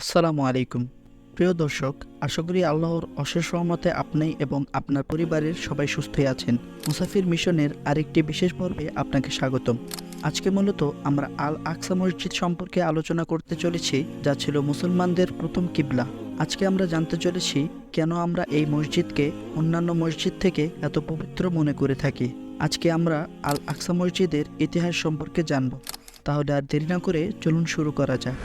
আসসালামু আলাইকুম। প্রিয় দর্শক, আশা করি আল্লাহর অশেষ সহমতে আপনি এবং আপনার পরিবারের সবাই সুস্থই আছেন। মুসাফির মিশনের আরেকটি বিশেষ পর্বে আপনাকে স্বাগতম। আজকে মূলত আমরা আল আকসা মসজিদ সম্পর্কে আলোচনা করতে চলেছি, যা ছিল মুসলমানদের প্রথম কিবলা। আজকে আমরা জানতে চলেছি, কেন আমরা এই মসজিদকে অন্যান্য মসজিদ থেকে এত পবিত্র মনে করে থাকি। আজকে আমরা আল আকসা মসজিদের ইতিহাস সম্পর্কে জানব। তাহলে আর দেরি না করে চলুন শুরু করা যাক।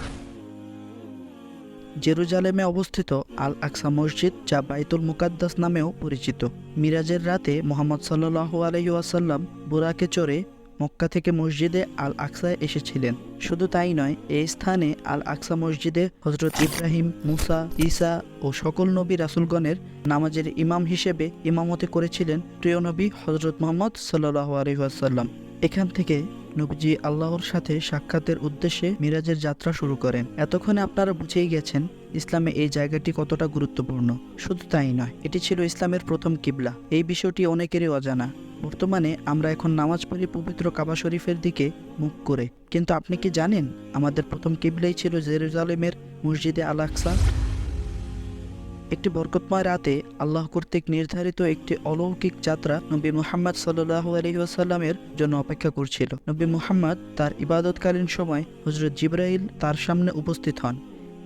জেরুজালেমে অবস্থিত আল আকসা মসজিদ, যা বাইতুল মুকাদ্দাস নামেও পরিচিত। মিরাজের রাতে মোহাম্মদ সাল্লাহু আলহিউসাল্লাম বুরাকে চড়ে মক্কা থেকে মসজিদে আল আকসায় এসেছিলেন। শুধু তাই নয় এই স্থানে আল আকসা মসজিদে হজরত ইব্রাহিম, মুসা, ঈসা ও সকল নবী রাসুলগণের নামাজের ইমাম হিসেবে ইমামতি করেছিলেন প্রিয় নবী হজরত মোহাম্মদ সাল্লাহ আলহিহাসাল্লাম এখান থেকে নবীজি আল্লাহর সাথে সাক্ষাতের উদ্দেশ্যে মিরাজের যাত্রা শুরু করেন। এতক্ষণে আপনারা বুঝেই গেছেন ইসলামে এই জায়গাটি কতটা গুরুত্বপূর্ণ। শুধু তাই নয়, এটি ছিল ইসলামের প্রথম কিবলা। এই বিষয়টি অনেকেরই অজানা। বর্তমানে আমরা এখন নামাজ পড়ি পবিত্র কাবা শরীফের দিকে মুখ করে। কিন্তু আপনি কি জানেন, আমাদের প্রথম কিবলাই ছিল জেরুজালেমের মসজিদে আল আকসা একটি বরকতময় রাতে আল্লাহ কর্তৃক নির্ধারিত একটি অলৌকিক যাত্রা নবী মুহাম্মদ সাল্লাহ আলহিহাসাল্লামের জন্য অপেক্ষা করছিল। নবী মুহাম্মদ তার ইবাদতকালীন সময় হজরত জিব্রাইল তার সামনে উপস্থিত হন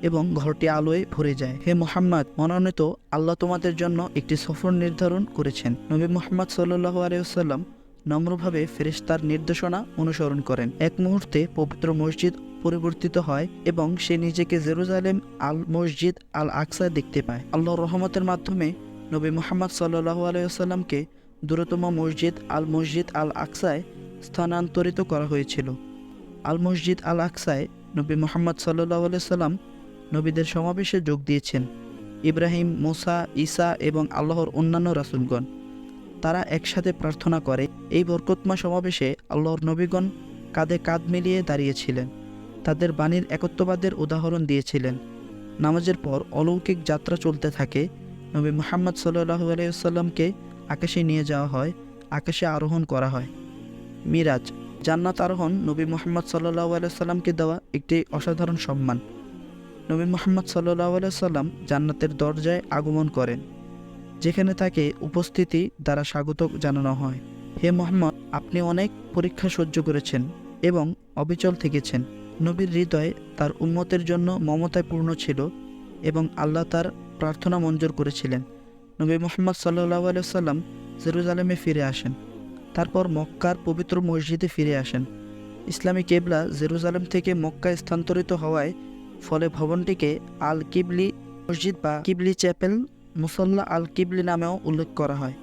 এবং ঘরটি আলোয় ভরে যায়। হে মোহাম্মদ, মনোনীত আল্লাহ তোমাদের জন্য একটি সফর নির্ধারণ করেছেন। নবী মুহাম্মদ সাল্লাহ আলহিহাল্লাম নম্রভাবে ফেরেশতার নির্দেশনা অনুসরণ করেন। এক মুহূর্তে পবিত্র মসজিদ পরিবর্তিত হয় এবং সে নিজেকে জেরুজালেম আল মসজিদ আল আকসা দেখতে পায়। আল্লাহর রহমতের মাধ্যমে নবী মোহাম্মদ সাল্লাহু আলাইসাল্লামকে দূরতম মসজিদ আল মসজিদ আল আকসায় স্থানান্তরিত করা হয়েছিল। আল মসজিদ আল আকসায় নবী মোহাম্মদ সাল্লাহ আলাইসাল্লাম নবীদের সমাবেশে যোগ দিয়েছেন। ইব্রাহিম, মোসা, ঈসা এবং আল্লাহর অন্যান্য রাসুলগণ। তারা একসাথে প্রার্থনা করে, এই বরকতমা সমাবেশে আল্লাহর নবীগণ কাঁধে কাঁধ মিলিয়ে দাঁড়িয়েছিলেন। তাদের বাণীর একত্ববাদের উদাহরণ দিয়েছিলেন। নামাজের পর অলৌকিক যাত্রা চলতে থাকে। নবী মোহাম্মদ সাল্লাহু আলাইসাল্লামকে আকাশে নিয়ে যাওয়া হয়, আকাশে আরোহণ করা হয়। মিরাজ, জান্নাত আরোহণ নবী মোহাম্মদ সাল্লাহু আলাইসাল্লামকে দেওয়া একটি অসাধারণ সম্মান। নবী মোহাম্মদ সাল্লাহু আলাইসাল্লাম জান্নাতের দরজায় আগমন করেন, যেখানে তাকে উপস্থিতি দ্বারা স্বাগত জানানো হয়। হে মোহাম্মদ, আপনি অনেক পরীক্ষা সহ্য করেছেন এবং অবিচল থেকেছেন। নবীর হৃদয় তার উম্মতের জন্য মমতায় পূর্ণ ছিল এবং আল্লাহ তার প্রার্থনা মঞ্জুর করেছিলেন। নবী মোহাম্মদ সাল্লাহ আলাইসাল্লাম জেরুজালেমে ফিরে আসেন। তারপর মক্কার পবিত্র মসজিদে ফিরে আসেন। ইসলামী কেবলা জেরুজালেম থেকে মক্কায় স্থানান্তরিত হওয়ায় ফলে ভবনটিকে আল কিবলি মসজিদ বা কিবলি চ্যাপেল, মুসল্লা আল কিবলি নামেও উল্লেখ করা হয়।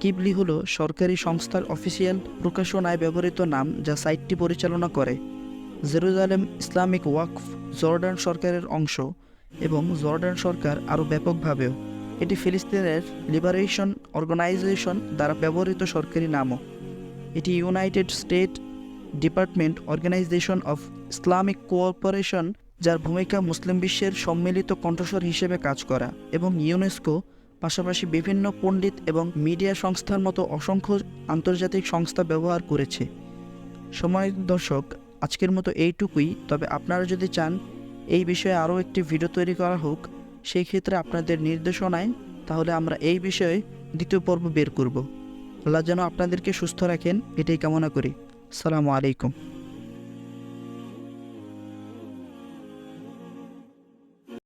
কিবলি হলো সরকারি সংস্থার অফিসিয়াল প্রকাশনায় ব্যবহৃত নাম যা সাইটটি পরিচালনা করে। জেরুজালেম ইসলামিক ওয়াকফ জর্ডান সরকারের অংশ এবং জর্ডান সরকার আরও ব্যাপকভাবেও এটি ফিলিস্তিনের লিবারেশন অর্গানাইজেশন দ্বারা ব্যবহৃত সরকারি নামও। এটি United State department organisation of Islamic cooperation, যার ভূমিকা মুসলিম বিশ্বের সম্মিলিত কণ্ঠস্বর হিসেবে কাজ করা এবং ইউনেস্কো, পাশাপাশি বিভিন্ন পণ্ডিত এবং মিডিয়া সংস্থার মতো অসংখ্য আন্তর্জাতিক সংস্থা ব্যবহার করেছে। সময় দর্শক আজকের মতো এইটুকুই। তবে আপনারা যদি চান এই বিষয়ে আরও একটি ভিডিও তৈরি করা হোক, সেই ক্ষেত্রে আপনাদের নির্দেশনায় তাহলে আমরা এই বিষয়ে দ্বিতীয় পর্ব বের করব। আল্লাহ যেন আপনাদেরকে সুস্থ রাখেন, এটাই কামনা করি। সালামু আলাইকুম।